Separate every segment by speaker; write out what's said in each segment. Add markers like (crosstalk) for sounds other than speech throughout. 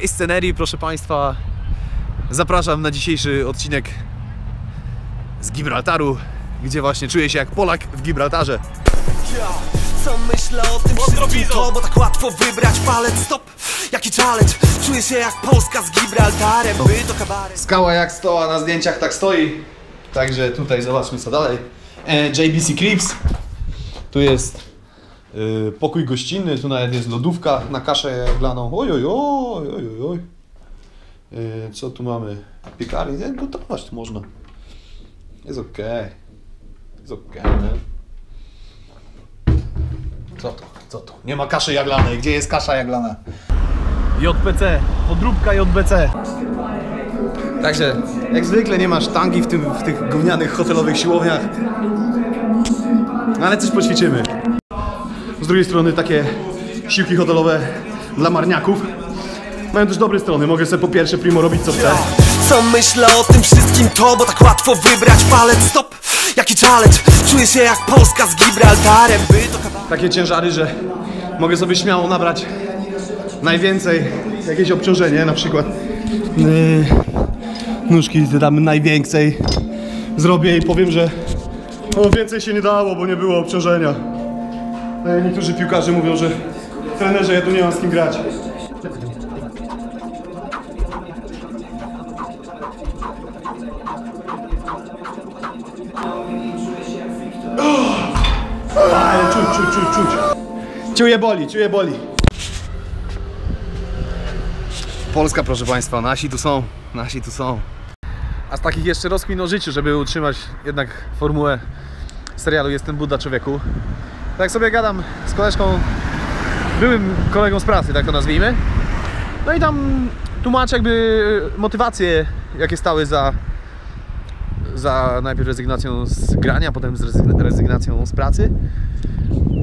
Speaker 1: tej scenerii, proszę Państwa, zapraszam na dzisiejszy odcinek z Gibraltaru, gdzie właśnie czuję się jak Polak w Gibraltarze.
Speaker 2: Co myślę o tym wszystkim to, bo tak łatwo wybrać palec Stop, jaki challenge Czuję się jak Polska z Gibraltarem By to kabaret
Speaker 1: Skała jak stoła, na zdjęciach tak stoi. Także tutaj zobaczmy co dalej. E, JBC Crips. Tu jest pokój gościnny, tu nawet jest lodówka na kaszę jaglaną. Oj, oj, oj, oj, oj, oj. Y, co tu mamy? Piekarnik, Nie, gotować tu można. Jest okej. Jest nie? Co to? Co to? Nie ma kaszy jaglanej. Gdzie jest kasza jaglana? JPC, podróbka JBC. Także, jak zwykle nie ma sztangi w, tym, w tych gównianych hotelowych siłowniach. No ale coś poćwiczymy. Z drugiej strony takie siłki hotelowe dla marniaków mają też dobre strony. Mogę sobie po pierwsze primo robić co chcę.
Speaker 2: Co myślę o tym wszystkim to, bo tak łatwo wybrać palec Stop, jaki challenge Czuję się jak Polska z Gibraltarem By to
Speaker 1: Takie ciężary, że mogę sobie śmiało nabrać najwięcej jakieś obciążenie, na przykład yy, nóżki damy najwięcej zrobię i powiem, że o, więcej się nie dało, bo nie było obciążenia. I niektórzy piłkarze mówią, że trenerze, ja tu nie mam z kim grać. Ale czuć, czuć, czuć, czuć. Czuję boli, czuję boli. Polska, proszę Państwa, nasi tu są, nasi tu są. A z takich jeszcze rozkmin o życiu, żeby utrzymać jednak formułę serialu Jestem Buddha Człowieku. Tak sobie gadam z koleżką, byłym kolegą z pracy, tak to nazwijmy. No i tam tłumaczę jakby motywacje, jakie stały za, za najpierw rezygnacją z grania, potem z rezygn- rezygnacją z pracy.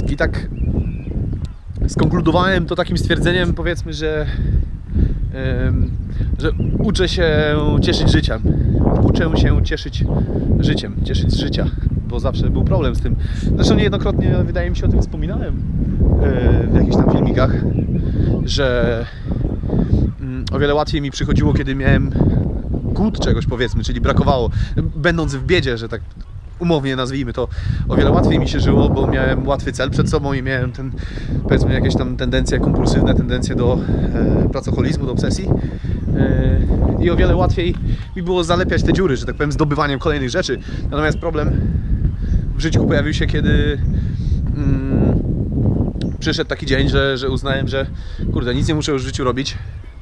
Speaker 1: I tak skonkludowałem to takim stwierdzeniem, powiedzmy, że, że uczę się cieszyć życiem. Uczę się cieszyć życiem, cieszyć z życia, bo zawsze był problem z tym. Zresztą niejednokrotnie, wydaje mi się, o tym wspominałem e, w jakichś tam filmikach, że mm, o wiele łatwiej mi przychodziło, kiedy miałem głód czegoś, powiedzmy, czyli brakowało, będąc w biedzie, że tak umownie nazwijmy to, o wiele łatwiej mi się żyło, bo miałem łatwy cel przed sobą i miałem ten, powiedzmy, jakieś tam tendencje kompulsywne, tendencje do e, pracoholizmu, do obsesji e, i o wiele łatwiej mi było zalepiać te dziury, że tak powiem, zdobywaniem kolejnych rzeczy. Natomiast problem w życiu pojawił się, kiedy mm, przyszedł taki dzień, że, że uznałem, że kurde, nic nie muszę już w życiu robić,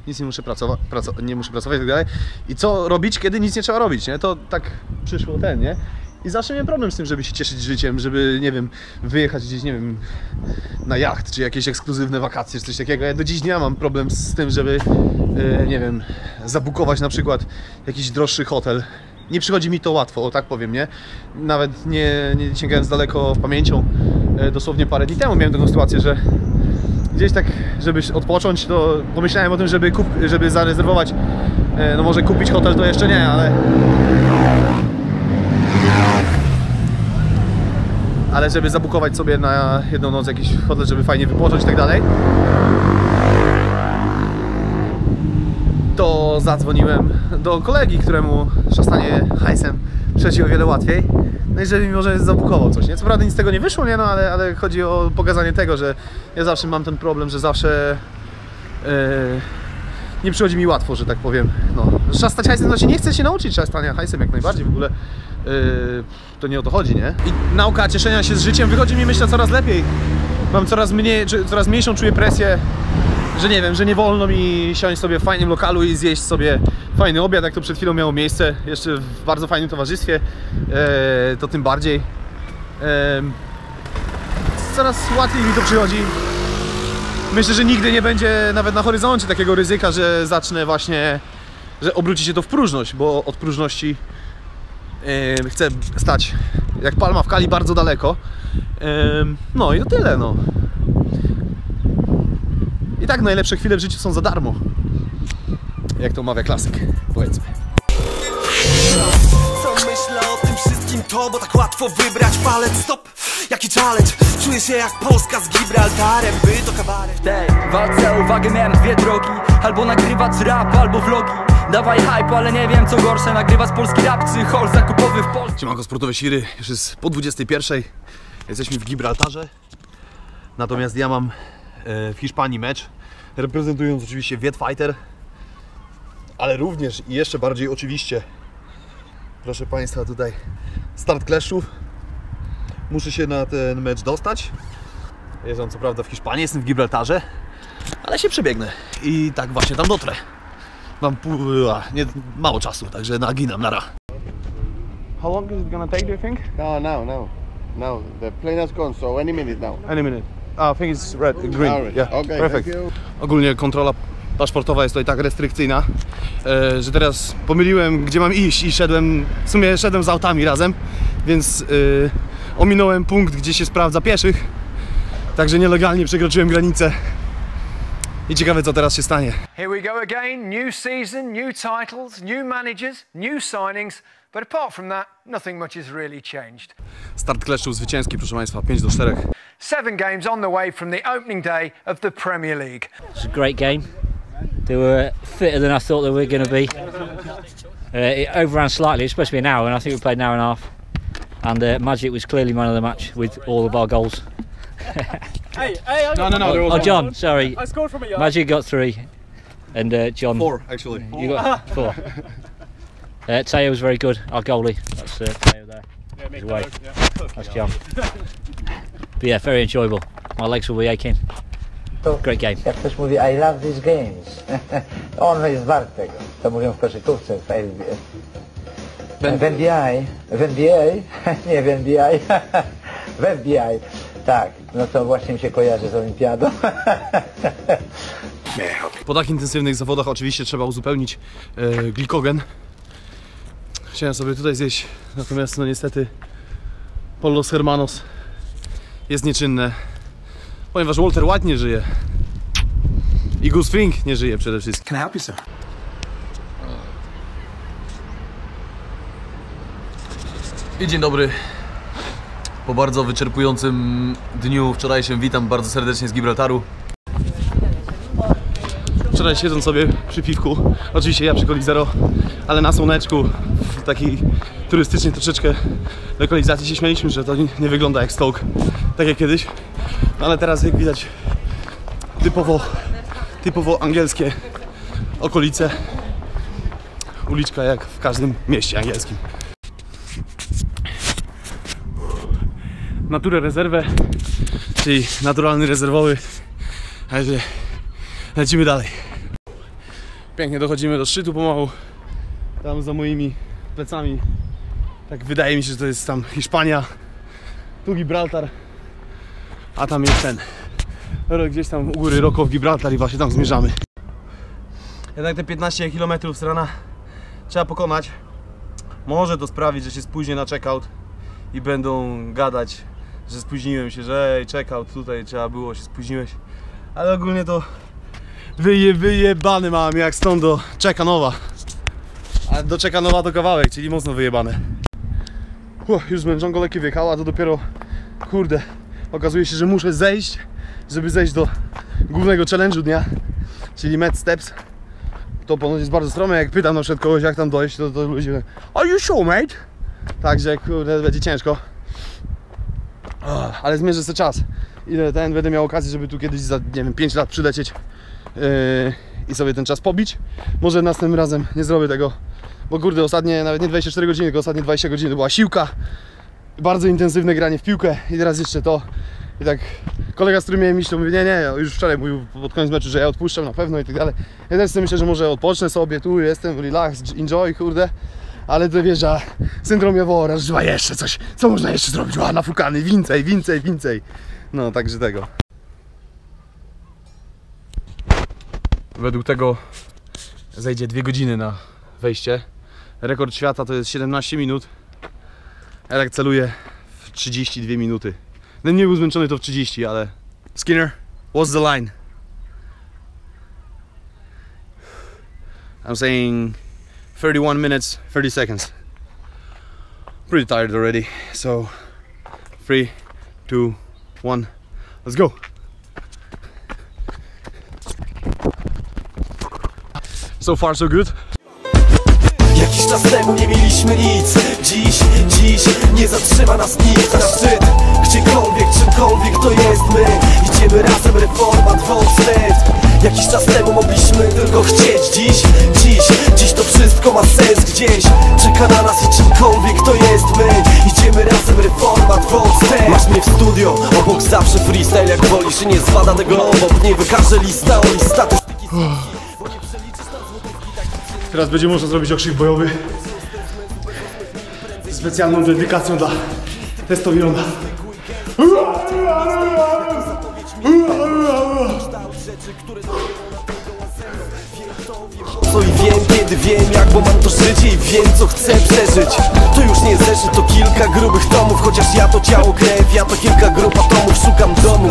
Speaker 1: nic nie muszę pracować, praco- nie muszę pracować i tak dalej. I co robić, kiedy nic nie trzeba robić, nie? To tak przyszło ten, nie? I zawsze miałem problem z tym, żeby się cieszyć życiem, żeby, nie wiem, wyjechać gdzieś, nie wiem, na jacht, czy jakieś ekskluzywne wakacje, czy coś takiego. Ja do dziś dnia mam problem z tym, żeby, e, nie wiem, zabukować na przykład jakiś droższy hotel. Nie przychodzi mi to łatwo, o tak powiem, nie? Nawet nie, nie sięgając daleko pamięcią, e, dosłownie parę dni temu miałem taką sytuację, że gdzieś tak, żeby odpocząć, to pomyślałem o tym, żeby, kup, żeby zarezerwować, e, no może kupić hotel to jeszcze nie, ale ale żeby zabukować sobie na jedną noc jakiś hotel, żeby fajnie wypocząć i tak dalej, zadzwoniłem do kolegi, któremu szastanie hajsem przejdzie o wiele łatwiej. No i żeby mi może zabukował coś, nie? Co prawda nic z tego nie wyszło, nie? No ale, ale chodzi o pokazanie tego, że ja zawsze mam ten problem, że zawsze e, nie przychodzi mi łatwo, że tak powiem. No, szastać hajsem, znaczy nie chcę się nauczyć szastania hajsem jak najbardziej w ogóle. Yy, to nie o to chodzi, nie? I nauka cieszenia się z życiem wychodzi mi myślę coraz lepiej. Mam coraz mniej, coraz mniejszą czuję presję, że nie wiem, że nie wolno mi siąść sobie w fajnym lokalu i zjeść sobie fajny obiad, jak to przed chwilą miało miejsce, jeszcze w bardzo fajnym towarzystwie, e, to tym bardziej. E, coraz łatwiej mi to przychodzi. Myślę, że nigdy nie będzie nawet na horyzoncie takiego ryzyka, że zacznę właśnie, że obróci się to w próżność, bo od próżności chcę stać jak palma w kali bardzo daleko. No i to tyle, no. I tak najlepsze chwile w życiu są za darmo. Jak to mawia klasyk, powiedzmy.
Speaker 2: Co myślę o tym wszystkim to, bo tak łatwo wybrać palec Stop, jaki challenge Czuję się jak Polska z Gibraltarem By to kabaret
Speaker 3: tej walce o uwagę miałem dwie drogi Albo nagrywać rap, albo vlogi Dawaj hype, ale nie wiem co gorsze Nagrywać polski rap, czy hol zakupowy w Polsce
Speaker 1: Siemanko Sportowe Siry, już jest po 21. Jesteśmy w Gibraltarze. Natomiast ja mam w Hiszpanii mecz, reprezentując oczywiście Viet Fighter, ale również i jeszcze bardziej oczywiście, proszę Państwa, tutaj start clashów. Muszę się na ten mecz dostać. Jestem co prawda w Hiszpanii, jestem w Gibraltarze, ale się przebiegnę i tak właśnie tam dotrę. Mam pół, a, nie, mało czasu, także naginam, nara.
Speaker 4: How long is it gonna take, do you think?
Speaker 5: No, no, no. No, the plane has gone, so any minute now.
Speaker 4: Any minute. Oh, I think it's red, green. Yeah,
Speaker 5: Okay,
Speaker 4: perfect.
Speaker 1: Ogólnie kontrola paszportowa jest tutaj tak restrykcyjna, e, że teraz pomyliłem gdzie mam iść i szedłem, w sumie szedłem z autami razem, więc e, ominąłem punkt gdzie się sprawdza pieszych, także nielegalnie przekroczyłem granicę i ciekawe co teraz się stanie.
Speaker 6: Here we go again. New season, new titles, new managers, new signings. But apart from that, nothing much has really changed.
Speaker 1: Start kleszczów zwycięski proszę Państwa, 5 do 4.
Speaker 6: Seven games on the way from the opening day of the Premier League.
Speaker 7: It's a great game. They were fitter than I thought they were going to be. Uh, it overran slightly. It's supposed to be an hour, and I think we played an hour and a half. And uh, Magic was clearly man of the match with all of our goals. (laughs)
Speaker 4: hey, hey, No, no, no. There was
Speaker 7: Oh,
Speaker 4: one.
Speaker 7: John, sorry. I scored from a yard. Magic got three, and uh, John,
Speaker 1: 4 actually.
Speaker 7: you got four. (laughs) Uh, Teo was very good. Our goalie. That's uh, Teo there. He's away. That's John. But yeah, very enjoyable. My legs will be aching. Great game.
Speaker 8: Jak ktoś mówi I love these games, (laughs) on jest wart tego. To mówią w koszykówce, w NBA. W NBA, w NBA, (laughs) nie w NBA, (laughs) w FBI, tak, no to właśnie mi się kojarzy z olimpiadą.
Speaker 1: Po tak intensywnych zawodach oczywiście trzeba uzupełnić e, glikogen. Chciałem sobie tutaj zjeść, natomiast no niestety Polos Hermanos jest nieczynne, ponieważ Walter White nie żyje. I Gus Fring nie żyje przede wszystkim.
Speaker 2: Can I help you, sir?
Speaker 1: I dzień dobry. Po bardzo wyczerpującym dniu wczorajszym witam bardzo serdecznie z Gibraltaru. Wczoraj siedząc sobie przy piwku, oczywiście ja przy Coli Zero, ale na słoneczku, w takiej turystycznie troszeczkę lokalizacji się śmialiśmy, że to nie, nie wygląda jak Stoke, tak jak kiedyś. No ale teraz jak widać typowo, typowo angielskie okolice, uliczka jak w każdym mieście angielskim. naturę rezerwę, czyli naturalny rezerwowy. Także lecimy dalej. Pięknie dochodzimy do szczytu pomału. Tam za moimi plecami. Tak wydaje mi się, że to jest tam Hiszpania. Tu Gibraltar. A tam jest ten. Gdzieś tam u góry Roko w Gibraltar i właśnie tam zmierzamy. Jednak te 15 km z rana trzeba pokonać. Może to sprawić, że się spóźnię na checkout i będą gadać, że spóźniłem się, że ej, czekał tutaj, trzeba było, się spóźniłeś. Ale ogólnie to wyje, wyjebany mam jak stąd do Czekanowa. A do Czekanowa to kawałek, czyli mocno wyjebane. Uff, już zmęczonko lekkie wjechało, a to dopiero, kurde, okazuje się, że muszę zejść, żeby zejść do głównego challenge'u dnia, czyli Med Steps. To ponoć jest bardzo strome, jak pytam na przykład kogoś jak tam dojść, to, to ludzie Are you sure mate? Także kurde, będzie ciężko. Ale zmierzę sobie czas. Ile ten będę miał okazję, żeby tu kiedyś za nie wiem, 5 lat przylecieć i sobie ten czas pobić. Może następnym razem nie zrobię tego. Bo kurde, ostatnie nawet nie 24 godziny, tylko ostatnie 20 godzin to była siłka. Bardzo intensywne granie w piłkę i teraz jeszcze to. I tak kolega, z którym miałem iść, to mówi, nie, nie, już wczoraj mówił pod koniec meczu, że ja odpuszczam na pewno i tak dalej. Ja też myślę, że może odpocznę sobie, tu jestem, relax, enjoy, kurde. Ale to wiesz, że syndrom Jawora, że jeszcze coś, co można jeszcze zrobić? A, nafukany, więcej, więcej, więcej. No, także tego. Według tego zejdzie dwie godziny na wejście. Rekord świata to jest 17 minut. Ja tak celuję w 32 minuty. Gdybym nie był zmęczony to w 30, ale... Skinner, what's the line? I'm saying 31 minutes, 30 seconds. Pretty tired already, so three, two, one, let's go. So far so good.
Speaker 2: Jakiś czas temu nie mieliśmy nic. Dziś, dziś nie zatrzyma nas nikt. Na szczyt Gdziekolwiek, czymkolwiek to jest my. Idziemy razem, reforma, wstecz Jakiś czas temu mogliśmy tylko chcieć. Dziś, dziś, dziś to wszystko ma sens. Gdzieś Czeka na nas i czymkolwiek to jest my. Idziemy razem, reforma, wstecz Masz mnie w studio, obok zawsze freestyle. Jak wolisz I nie zwada tego obok, nie wykaże lista. O list
Speaker 1: Teraz będzie można zrobić okrzyk bojowy z specjalną dedykacją dla testowirona.
Speaker 2: Wiem, wiem, jak bo mam to życie i wiem, co chcę przeżyć. To już nie zeszyt, to kilka grubych tomów Chociaż ja to ciało krew, ja to kilka grup atomów Szukam domu,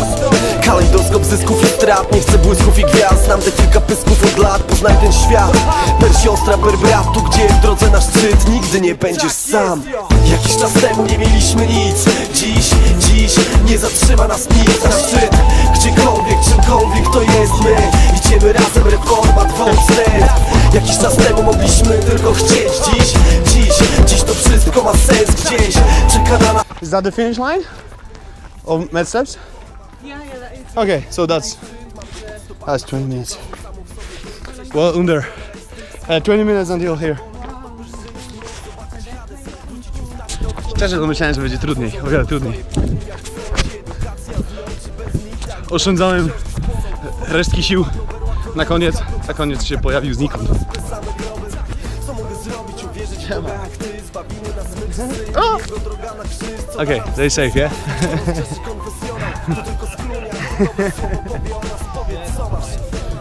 Speaker 2: kalejdoskop zysków i strat Nie chcę błysków i gwiazd, znam te kilka pysków od lat Poznaj ten świat, per siostra, per brat Tu gdzie w drodze na szczyt nigdy nie będziesz sam. Jakiś czas temu nie mieliśmy nic Dziś, dziś nie zatrzyma nas nic. Na szczyt Gdziekolwiek, czymkolwiek to jest my. Idziemy razem, reforma, dwóch Jakiś czas temu mogliśmy tylko chcieć Dziś, dziś, dziś to wszystko ma sens gdzieś Czeka na nas
Speaker 1: Is that the finish line of med steps?
Speaker 9: Yeah, yeah, that is.
Speaker 1: Okay, so that's that's 20 minutes. Well, under uh, 20 minutes until here. Szczerze to myślałem, że będzie trudniej, o wiele trudniej. Oszczędzałem resztki sił na koniec, a koniec się pojawił znikąd.
Speaker 2: O! Co masz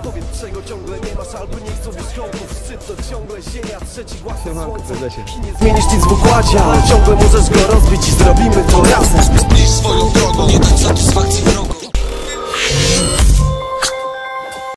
Speaker 2: Powiedz czego ciągle nie masz Albo nie chcą wierzchołków Szczyt to ciągle ziemia Trzeci głaz słońca I nie zmienisz nic w układzie Ale ciągle możesz go rozbić I zrobimy to razem.
Speaker 10: Swoją drogą, nie dać satysfakcji